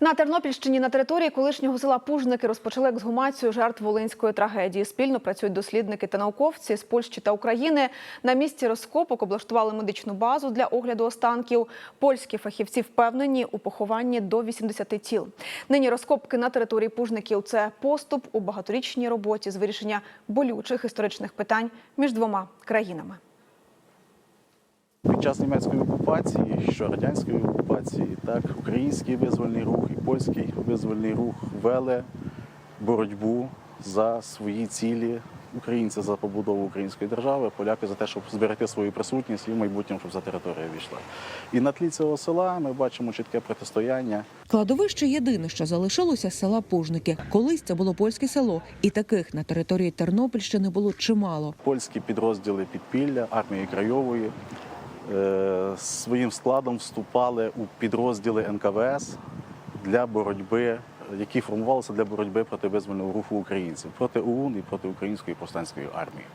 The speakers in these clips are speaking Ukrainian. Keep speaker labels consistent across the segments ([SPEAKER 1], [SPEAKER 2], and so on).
[SPEAKER 1] На Тернопільщині на території колишнього села Пужники розпочали ексгумацію жертв волинської трагедії. Спільно працюють дослідники та науковці з Польщі та України. На місці розкопок облаштували медичну базу для огляду останків. Польські фахівці впевнені у похованні до 80 тіл. Нині розкопки на території Пужників – це поступ у багаторічній роботі з вирішення болючих історичних питань між двома країнами.
[SPEAKER 2] Під час німецької окупації, що радянської окупації, так український визвольний рух і польський визвольний рух вели боротьбу за свої цілі. Українці за побудову української держави, поляки за те, щоб зберегти свою присутність і в майбутньому, щоб за територія війшла. І на тлі цього села ми бачимо чітке протистояння
[SPEAKER 3] Кладовище єдине, що залишилося з села Пужники. Колись це було польське село, і таких на території Тернопільщини було чимало.
[SPEAKER 2] польські підрозділи підпілля армії Крайової своїм складом вступали у підрозділи НКВС для боротьби, які формувалися для боротьби проти визвольного руху українців, проти ОУН і проти Української повстанської армії.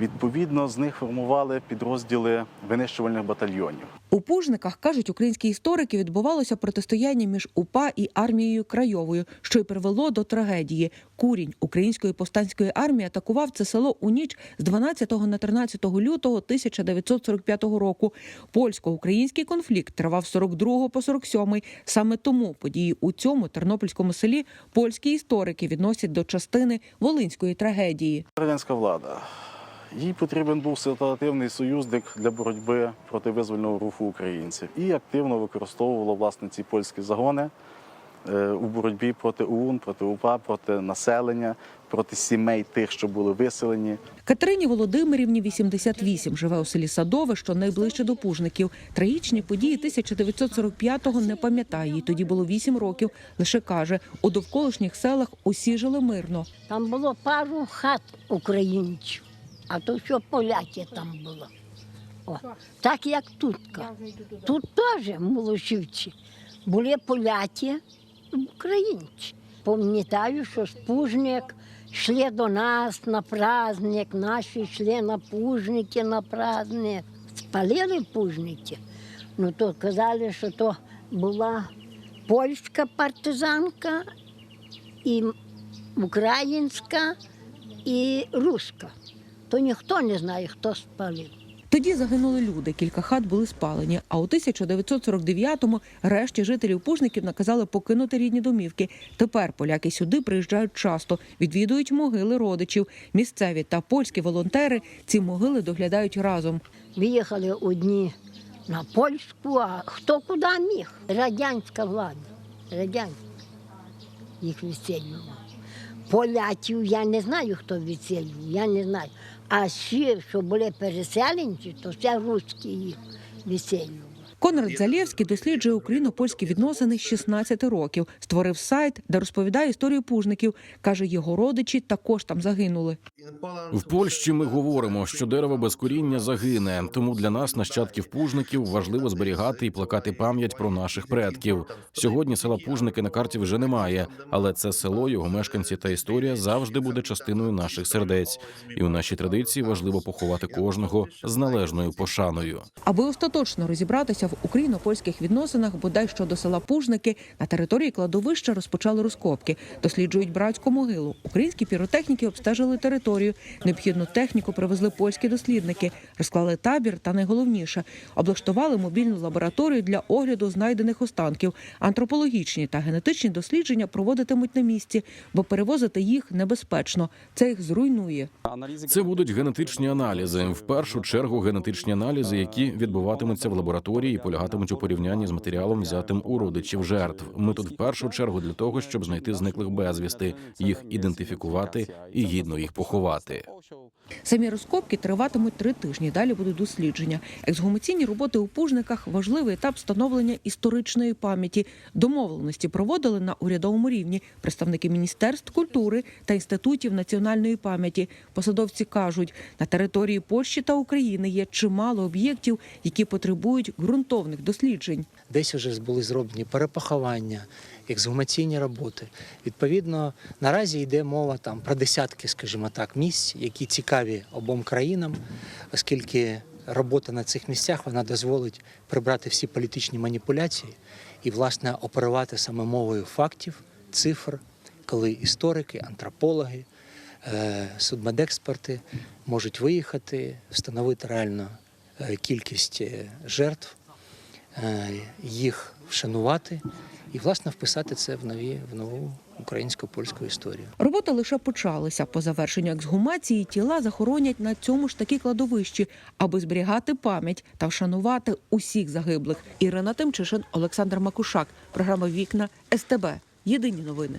[SPEAKER 2] Відповідно, з них формували підрозділи винищувальних батальйонів.
[SPEAKER 3] У Пужниках, кажуть українські історики, відбувалося протистояння між УПА і армією Крайовою, що й привело до трагедії. Курінь української повстанської армії атакував це село у ніч з 12 на 13 лютого 1945 року. Польсько-український конфлікт тривав з 42 по 47. Саме тому події у цьому тернопільському селі польські історики відносять до частини волинської трагедії.
[SPEAKER 2] Радянська влада. Їй потрібен був ситуативний союзник для боротьби проти визвольного руху українців і активно використовувала власне ці польські загони е, у боротьбі проти ОУН, проти УПА, проти населення, проти сімей тих, що були виселені.
[SPEAKER 3] Катерині Володимирівні 88, живе у селі Садове, що найближче до Пужників. Трагічні події 1945-го не пам'ятає. Їй тоді було 8 років. Лише каже, у довколишніх селах усі жили мирно.
[SPEAKER 4] Там було пару хат українців, а то що поляки там було. О, так як тут. Тут теж молошівці. Були поляки, українці. Пам'ятаю, що з Пужник йшли до нас на праздник, наші йшли на Пужники на праздник. Спалили Пужники. Ну то казали, що то була польська партизанка і українська і руська. То ніхто не знає, хто спалив.
[SPEAKER 3] Тоді загинули люди, кілька хат були спалені. А у 1949-му решті жителів Пужників наказали покинути рідні домівки. Тепер поляки сюди приїжджають часто, відвідують могили родичів. Місцеві та польські волонтери ці могили доглядають разом.
[SPEAKER 4] Виїхали одні на польську, а хто куди міг? Радянська влада. Радянська. Їх відселювала. Поляків я не знаю, хто відселював, я не знаю. А ще, що були переселенці, то все русські їх відселювали.
[SPEAKER 3] Конрад Залєвський досліджує україно-польські відносини з 16 років. Створив сайт, де розповідає історію пужників. каже, його родичі також там загинули.
[SPEAKER 5] В Польщі ми говоримо, що дерево без коріння загине. Тому для нас, нащадків пужників, важливо зберігати і плекати пам'ять про наших предків. Сьогодні села Пужники на карті вже немає, але це село, його мешканці та історія завжди буде частиною наших сердець. І у нашій традиції важливо поховати кожного з належною пошаною.
[SPEAKER 3] Аби остаточно розібратися в україно-польських відносинах, бодай що до села Пужники на території кладовища розпочали розкопки, досліджують братську могилу. Українські піротехніки обстежили територію. Необхідну техніку привезли польські дослідники, розклали табір та найголовніше облаштували мобільну лабораторію для огляду знайдених останків. Антропологічні та генетичні дослідження проводитимуть на місці, бо перевозити їх небезпечно. Це їх зруйнує.
[SPEAKER 5] Це будуть генетичні аналізи. В першу чергу генетичні аналізи, які відбуватимуться в лабораторії полягатимуть у порівнянні з матеріалом, взятим у родичів жертв. Ми тут в першу чергу для того, щоб знайти зниклих безвісти, їх ідентифікувати і гідно їх поховати.
[SPEAKER 3] Самі розкопки триватимуть три тижні. Далі будуть дослідження. Ексгумаційні роботи у пужниках важливий етап встановлення історичної пам'яті. Домовленості проводили на урядовому рівні представники міністерств культури та інститутів національної пам'яті. Посадовці кажуть, на території Польщі та України є чимало об'єктів, які потребують ґрунтовних досліджень.
[SPEAKER 6] Десь вже були зроблені перепоховання, ексгумаційні роботи. Відповідно, наразі йде мова там про десятки, скажімо так, місць, які цікаві обом країнам, оскільки робота на цих місцях вона дозволить прибрати всі політичні маніпуляції і, власне, оперувати саме мовою фактів, цифр, коли історики, антропологи, е, судмедексперти можуть виїхати, встановити реально е, кількість е, жертв, їх вшанувати і, власне, вписати це в нові в нову українсько-польську історію.
[SPEAKER 3] Робота лише почалася. По завершенню ексгумації тіла захоронять на цьому ж таки кладовищі, аби зберігати пам'ять та вшанувати усіх загиблих. Ірина Тимчишин, Олександр Макушак. Програма Вікна СТБ. Єдині новини.